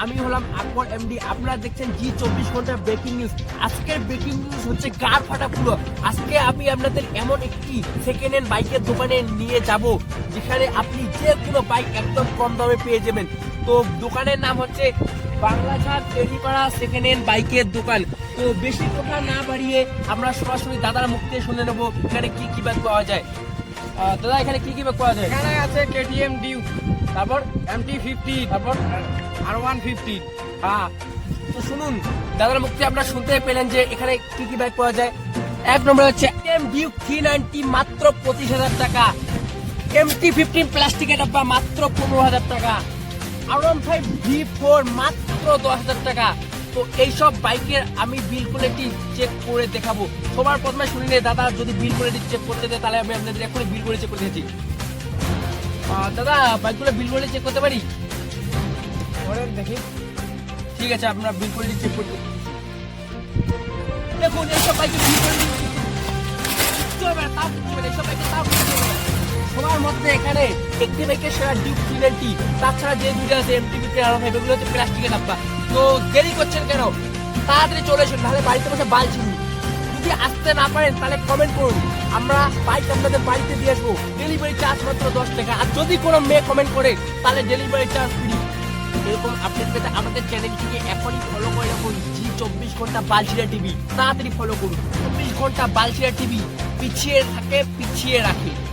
নাম আকবর এমডি আপনারা দেখছেন জি চব্বিশ ঘণ্টার ব্রেকিং নিউজ আজকের ব্রেকিং নিউজ হচ্ছে গার ফাটা পুরো আজকে আমি আপনাদের এমন একটি সেকেন্ড হ্যান্ড বাইকের দোকানে নিয়ে যাব, যেখানে আপনি যে কোনো বাইক একদম কম দামে পেয়ে যাবেন। তো দোকানের নাম হচ্ছে বাংলাঘাট টেরিপাড়া সেকেন্ড হ্যান্ড বাইকের দোকান। তো বেশি কথা না বাড়িয়ে আমরা সরাসরি দাদার মুখ থেকে শুনে নেব, এখানে কি কি বাইক পাওয়া যায়। দাদা, এখানে কি কি বাইক পাওয়া যায়? এখানে আছে কেটিএম ডিউ তারপর এমটি ফিফটি তারপর আর ওয়ান ফিফটি হ্যাঁ তো শুনুন, দাদার থেকে আপনারা শুনতে পেলেন যে এখানে কি কি বাইক পাওয়া যায়। এক নম্বর হচ্ছে এম ডিউক থ্রি নাইনটি মাত্র পঁচিশ হাজার টাকা। এমটি ফিফটিন প্লাস্টিকের ডাব্বা মাত্র পনেরো হাজার টাকা। R one five V four মাত্র দশ হাজার টাকা। তো এইসব বাইকের আমি বিল কোয়ালিটি চেক করে দেখাবো। সবার প্রথমে শুনি নে দাদা যদি বিল কোয়ালিটি চেক করতে দেয়, তাহলে আমি আপনাদের এখন বিল কোয়ালিটি চেক করতে দিচ্ছি দাদা বাইকগুলো বিল কোয়ালিটি চেক করতে পারি? দেখি। ঠিক আছে, আপনারা বিল করে চেক দেখুন এইসব মধ্যে এখানে একটি সেরা তাছাড়া প্লাস্টিকের তো দেরি করছেন কেন? তাড়াতাড়ি চলে এসুন তাহলে বাড়িতে বসে যদি আসতে না পারেন, তাহলে কমেন্ট করুন। আমরা বাইক আপনাদের বাড়িতে দিয়ে আসব। ডেলিভারি চার্জ মাত্র দশ টাকা। আর যদি কোনো মেয়ে কমেন্ট করে, তাহলে ডেলিভারি চার্জ ফ্রি এরকম আপডেট পেতে আমাদের চ্যানেলটিকে এখনই ফলো করে রাখুন। জি চব্বিশ ঘণ্টা বালশিরা টিভি। তাড়াতাড়ি ফলো করুন। চব্বিশ ঘণ্টা বালশিরা টিভি। পিছিয়ে থাকে, পিছিয়ে রাখে।